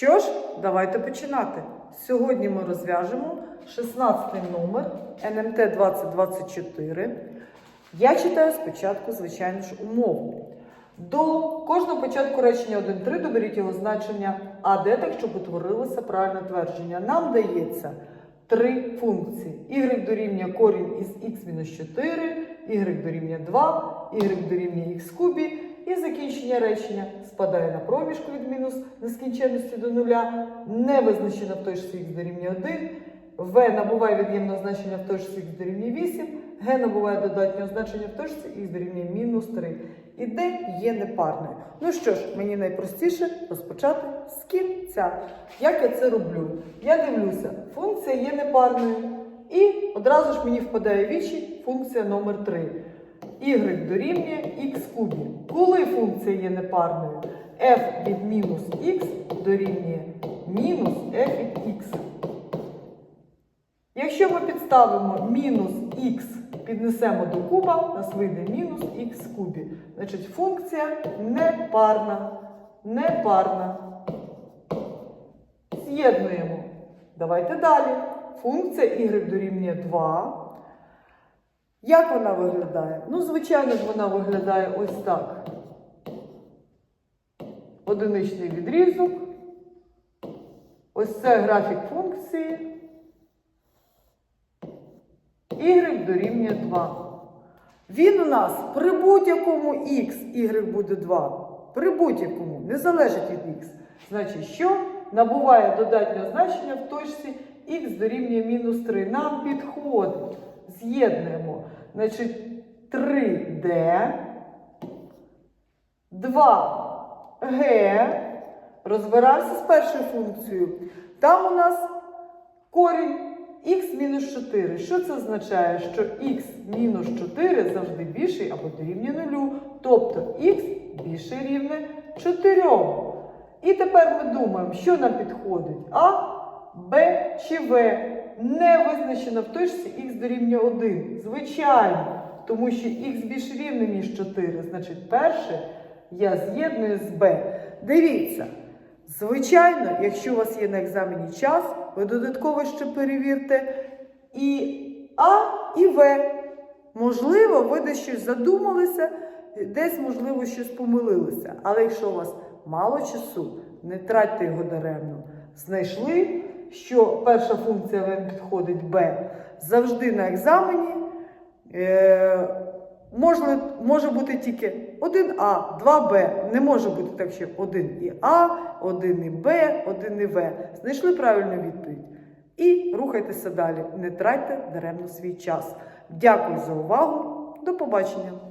Що ж, давайте починати. Сьогодні ми розв'яжемо 16 номер НМТ 2024. Я читаю спочатку, звичайно ж, умову. До кожного початку речення 1-3 доберіть його значення А де так, щоб утворилося правильне твердження. Нам дається три функції. Y дорівнює корінь із х-4, y дорівнює 2, y дорівнює х кубі. І закінчення речення спадає на проміжку від мінус нескінченності до нуля, не визначено в точці х дорівнює 1, В набуває від'ємного значення в точці х дорівнює 8, Г набуває додатнього значення в точці х дорівнює мінус 3. І Д є непарною. Ну що ж, мені найпростіше розпочати з кінця. Як я це роблю? Я дивлюся, функція є непарною. І одразу ж мені впадає вічі функція номер 3 y дорівнює х кубі. Коли функція є непарною, f від мінус х дорівнює мінус f від х. Якщо ми підставимо мінус х, піднесемо до куба, нас вийде мінус х кубі. Значить, функція непарна. Непарна. З'єднуємо. Давайте далі. Функція y дорівнює 2. Як вона виглядає? Ну, звичайно ж, вона виглядає ось так. Одиничний відрізок. Ось це графік функції. Y дорівнює 2. Він у нас при будь-якому x y буде 2. При будь-якому, не залежить від x. Значить, що набуває додатнього значення в точці x дорівнює мінус 3. Нам підходить. З'єднуємо. Значить, 3D, 2G. Розбирався з першою функцією. Там у нас корінь х мінус 4. Що це означає? Що х мінус 4 завжди більший або дорівнює нулю. Тобто х більше рівне 4. І тепер ми думаємо, що нам підходить? А, Б чи В? Не визначено в точці х дорівнює 1. Звичайно, тому що х більш рівне, ніж 4. Значить, перше я з'єдную з Б. Дивіться. Звичайно, якщо у вас є на екзамені час, ви додатково ще перевірте і А, і В. Можливо, ви десь щось задумалися, десь, можливо, щось помилилися. Але якщо у вас мало часу, не тратьте його даремно. Знайшли, що перша функція вам підходить Б. Завжди на екзамені е, може, може бути тільки 1А, 2Б. Не може бути так, що 1 і А, 1 і Б, 1 і В. Знайшли правильну відповідь. І рухайтеся далі. Не тратьте даремно свій час. Дякую за увагу. До побачення!